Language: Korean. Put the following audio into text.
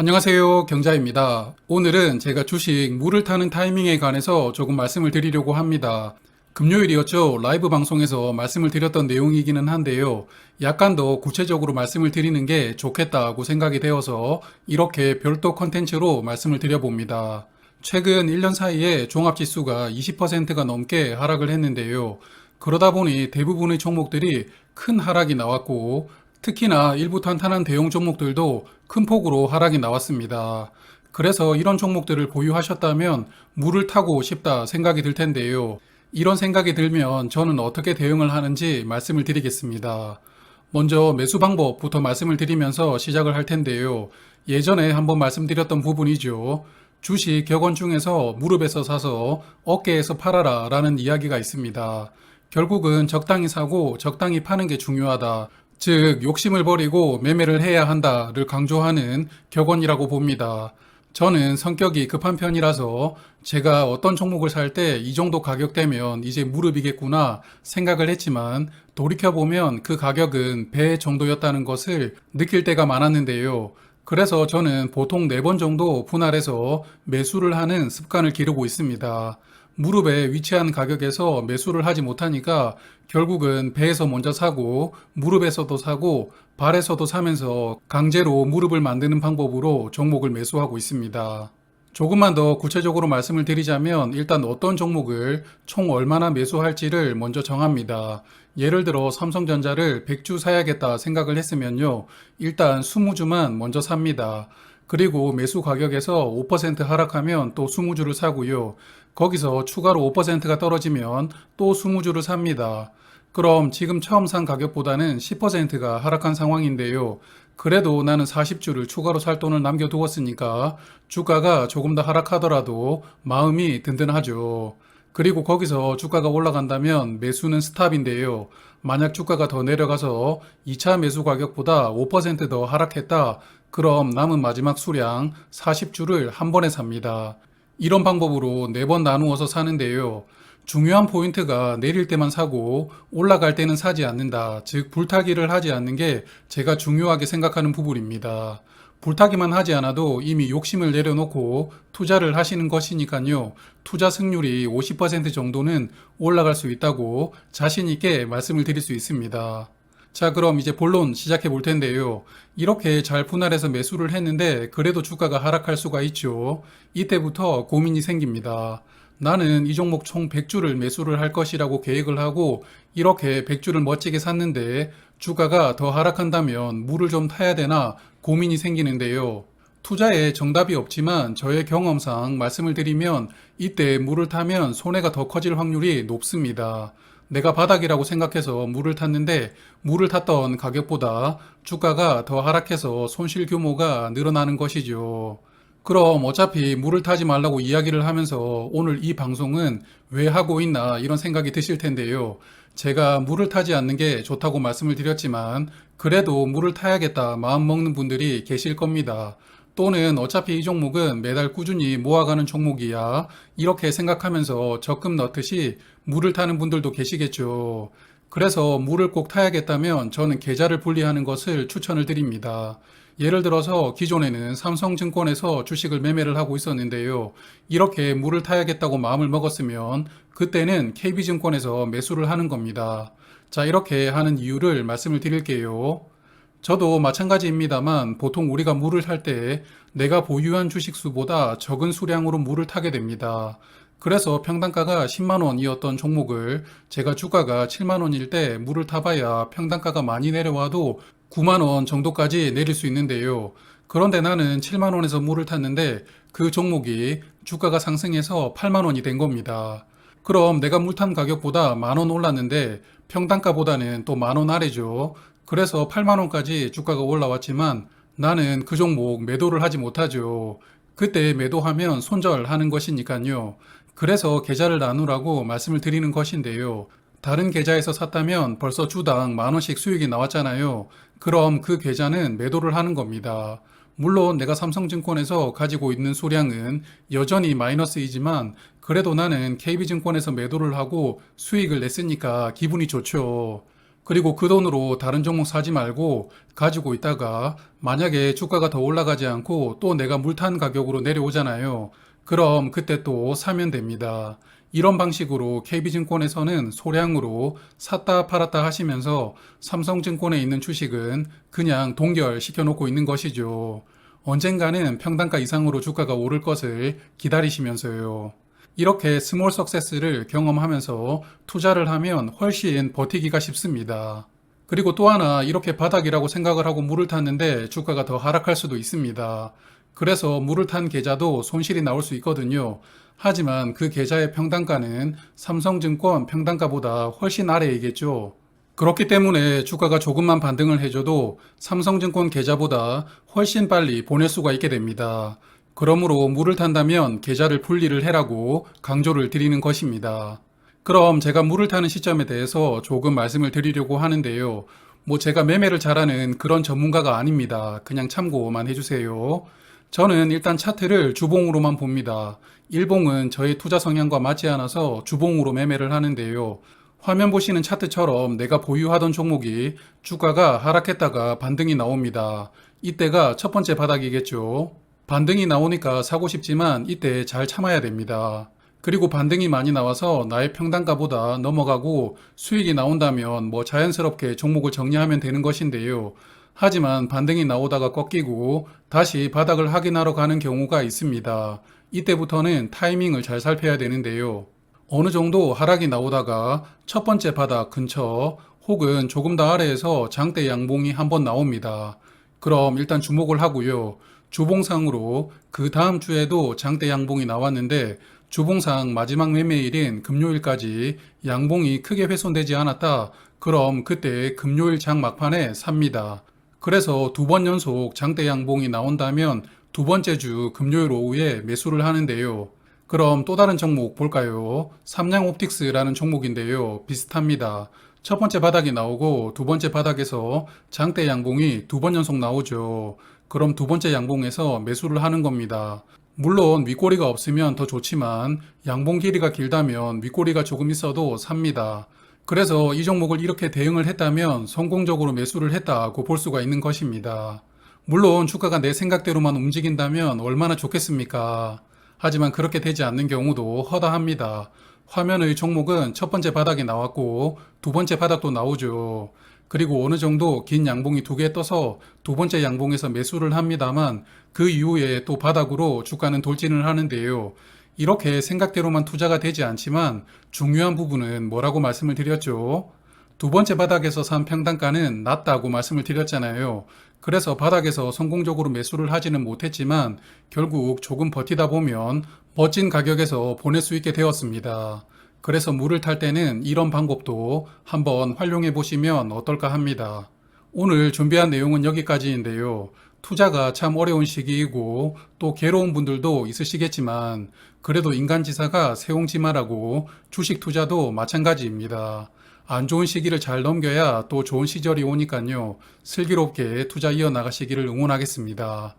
안녕하세요. 경자입니다. 오늘은 제가 주식 물을 타는 타이밍에 관해서 조금 말씀을 드리려고 합니다. 금요일이었죠. 라이브 방송에서 말씀을 드렸던 내용이기는 한데요. 약간 더 구체적으로 말씀을 드리는 게 좋겠다고 생각이 되어서 이렇게 별도 컨텐츠로 말씀을 드려봅니다. 최근 1년 사이에 종합지수가 20%가 넘게 하락을 했는데요. 그러다 보니 대부분의 종목들이 큰 하락이 나왔고 특히나 일부 탄탄한 대형 종목들도 큰 폭으로 하락이 나왔습니다. 그래서 이런 종목들을 보유하셨다면 물을 타고 싶다 생각이 들 텐데요. 이런 생각이 들면 저는 어떻게 대응을 하는지 말씀을 드리겠습니다. 먼저 매수 방법부터 말씀을 드리면서 시작을 할 텐데요. 예전에 한번 말씀드렸던 부분이죠. 주식 격언 중에서 무릎에서 사서 어깨에서 팔아라 라는 이야기가 있습니다. 결국은 적당히 사고 적당히 파는 게 중요하다. 즉, 욕심을 버리고 매매를 해야 한다를 강조하는 격언이라고 봅니다. 저는 성격이 급한 편이라서 제가 어떤 종목을 살 때 이 정도 가격대면 이제 무릎이겠구나 생각을 했지만 돌이켜보면 그 가격은 배 정도였다는 것을 느낄 때가 많았는데요. 그래서 저는 보통 4번 정도 분할해서 매수를 하는 습관을 기르고 있습니다. 무릎에 위치한 가격에서 매수를 하지 못하니까 결국은 배에서 먼저 사고 무릎에서도 사고 발에서도 사면서 강제로 무릎을 만드는 방법으로 종목을 매수하고 있습니다. 조금만 더 구체적으로 말씀을 드리자면 일단 어떤 종목을 총 얼마나 매수할지를 먼저 정합니다. 예를 들어 삼성전자를 100주 사야겠다 생각을 했으면요. 일단 20주만 먼저 삽니다. 그리고 매수 가격에서 5% 하락하면 또 20주를 사고요. 거기서 추가로 5%가 떨어지면 또 20주를 삽니다. 그럼 지금 처음 산 가격보다는 10%가 하락한 상황인데요. 그래도 나는 40주를 추가로 살 돈을 남겨두었으니까 주가가 조금 더 하락하더라도 마음이 든든하죠. 그리고 거기서 주가가 올라간다면 매수는 스탑인데요. 만약 주가가 더 내려가서 2차 매수 가격보다 5%더 하락했다. 그럼 남은 마지막 수량 40주를 한 번에 삽니다. 이런 방법으로 4번 나누어서 사는데요. 중요한 포인트가 내릴 때만 사고 올라갈 때는 사지 않는다. 즉, 불타기를 하지 않는 게 제가 중요하게 생각하는 부분입니다. 불타기만 하지 않아도 이미 욕심을 내려놓고 투자를 하시는 것이니까요. 투자 승률이 50% 정도는 올라갈 수 있다고 자신있게 말씀을 드릴 수 있습니다. 자, 그럼 이제 본론 시작해 볼 텐데요. 이렇게 잘 분할해서 매수를 했는데 그래도 주가가 하락할 수가 있죠. 이때부터 고민이 생깁니다. 나는 이 종목 총 100주를 매수를 할 것이라고 계획을 하고 이렇게 100주를 멋지게 샀는데 주가가 더 하락한다면 물을 좀 타야 되나 고민이 생기는데요. 투자에 정답이 없지만 저의 경험상 말씀을 드리면 이때 물을 타면 손해가 더 커질 확률이 높습니다. 내가 바닥이라고 생각해서 물을 탔는데 물을 탔던 가격보다 주가가 더 하락해서 손실 규모가 늘어나는 것이죠. 그럼 어차피 물을 타지 말라고 이야기를 하면서 오늘 이 방송은 왜 하고 있나 이런 생각이 드실 텐데요. 제가 물을 타지 않는 게 좋다고 말씀을 드렸지만 그래도 물을 타야겠다 마음 먹는 분들이 계실 겁니다. 또는 어차피 이 종목은 매달 꾸준히 모아가는 종목이야. 이렇게 생각하면서 적금 넣듯이 물을 타는 분들도 계시겠죠. 그래서 물을 꼭 타야겠다면 저는 계좌를 분리하는 것을 추천을 드립니다. 예를 들어서 기존에는 삼성증권에서 주식을 매매를 하고 있었는데요. 이렇게 물을 타야겠다고 마음을 먹었으면 그때는 KB증권에서 매수를 하는 겁니다. 자, 이렇게 하는 이유를 말씀을 드릴게요. 저도 마찬가지입니다만 보통 우리가 물을 탈 때 내가 보유한 주식 수보다 적은 수량으로 물을 타게 됩니다. 그래서 평단가가 10만 원이었던 종목을 제가 주가가 7만 원일 때 물을 타봐야 평단가가 많이 내려와도 9만 원 정도까지 내릴 수 있는데요. 그런데 나는 7만 원에서 물을 탔는데 그 종목이 주가가 상승해서 8만 원이 된 겁니다. 그럼 내가 물탄 가격보다 만원 올랐는데 평단가보다는 또 만원 아래죠. 그래서 8만 원까지 주가가 올라왔지만 나는 그 종목 매도를 하지 못하죠. 그때 매도하면 손절하는 것이니까요. 그래서 계좌를 나누라고 말씀을 드리는 것인데요. 다른 계좌에서 샀다면 벌써 주당 만 원씩 수익이 나왔잖아요. 그럼 그 계좌는 매도를 하는 겁니다. 물론 내가 삼성증권에서 가지고 있는 수량은 여전히 마이너스이지만 그래도 나는 KB증권에서 매도를 하고 수익을 냈으니까 기분이 좋죠. 그리고 그 돈으로 다른 종목 사지 말고 가지고 있다가 만약에 주가가 더 올라가지 않고 또 내가 물탄 가격으로 내려오잖아요. 그럼 그때 또 사면 됩니다. 이런 방식으로 KB증권에서는 소량으로 샀다 팔았다 하시면서 삼성증권에 있는 주식은 그냥 동결 시켜 놓고 있는 것이죠. 언젠가는 평단가 이상으로 주가가 오를 것을 기다리시면서요. 이렇게 스몰 석세스를 경험하면서 투자를 하면 훨씬 버티기가 쉽습니다. 그리고 또 하나 이렇게 바닥이라고 생각을 하고 물을 탔는데 주가가 더 하락할 수도 있습니다. 그래서 물을 탄 계좌도 손실이 나올 수 있거든요. 하지만 그 계좌의 평단가는 삼성증권 평단가보다 훨씬 아래이겠죠. 그렇기 때문에 주가가 조금만 반등을 해줘도 삼성증권 계좌보다 훨씬 빨리 보낼 수가 있게 됩니다. 그러므로 물을 탄다면 계좌를 분리를 해라고 강조를 드리는 것입니다. 그럼 제가 물을 타는 시점에 대해서 조금 말씀을 드리려고 하는데요. 뭐 제가 매매를 잘하는 그런 전문가가 아닙니다. 그냥 참고만 해주세요. 저는 일단 차트를 주봉으로만 봅니다. 일봉은 저의 투자 성향과 맞지 않아서 주봉으로 매매를 하는데요. 화면 보시는 차트처럼 내가 보유하던 종목이 주가가 하락했다가 반등이 나옵니다. 이때가 첫 번째 바닥이겠죠. 반등이 나오니까 사고 싶지만 이때 잘 참아야 됩니다. 그리고 반등이 많이 나와서 나의 평단가보다 넘어가고 수익이 나온다면 뭐 자연스럽게 종목을 정리하면 되는 것인데요. 하지만 반등이 나오다가 꺾이고 다시 바닥을 확인하러 가는 경우가 있습니다. 이때부터는 타이밍을 잘 살펴야 되는데요. 어느 정도 하락이 나오다가 첫 번째 바닥 근처 혹은 조금 더 아래에서 장대 양봉이 한번 나옵니다. 그럼 일단 주목을 하고요. 주봉상으로 그 다음 주에도 장대 양봉이 나왔는데 주봉상 마지막 매매일인 금요일까지 양봉이 크게 훼손되지 않았다. 그럼 그때 금요일 장 막판에 삽니다. 그래서 두 번 연속 장대 양봉이 나온다면 두 번째 주 금요일 오후에 매수를 하는데요. 그럼 또 다른 종목 볼까요? 삼양 옵틱스라는 종목인데요. 비슷합니다. 첫 번째 바닥이 나오고 두 번째 바닥에서 장대 양봉이 두 번 연속 나오죠. 그럼 두 번째 양봉에서 매수를 하는 겁니다. 물론 윗꼬리가 없으면 더 좋지만 양봉 길이가 길다면 윗꼬리가 조금 있어도 삽니다. 그래서 이 종목을 이렇게 대응을 했다면 성공적으로 매수를 했다고 볼 수가 있는 것입니다. 물론 주가가 내 생각대로만 움직인다면 얼마나 좋겠습니까? 하지만 그렇게 되지 않는 경우도 허다합니다. 화면의 종목은 첫 번째 바닥이 나왔고 두 번째 바닥도 나오죠. 그리고 어느 정도 긴 양봉이 두 개 떠서 두 번째 양봉에서 매수를 합니다만 그 이후에 또 바닥으로 주가는 돌진을 하는데요. 이렇게 생각대로만 투자가 되지 않지만 중요한 부분은 뭐라고 말씀을 드렸죠? 두 번째 바닥에서 산 평단가는 낮다고 말씀을 드렸잖아요. 그래서 바닥에서 성공적으로 매수를 하지는 못했지만 결국 조금 버티다 보면 멋진 가격에서 보낼 수 있게 되었습니다. 그래서 물을 탈 때는 이런 방법도 한번 활용해 보시면 어떨까 합니다. 오늘 준비한 내용은 여기까지인데요. 투자가 참 어려운 시기이고 또 괴로운 분들도 있으시겠지만 그래도 인간지사가 세옹지마라고 주식 투자도 마찬가지입니다. 안 좋은 시기를 잘 넘겨야 또 좋은 시절이 오니까요. 슬기롭게 투자 이어나가시기를 응원하겠습니다.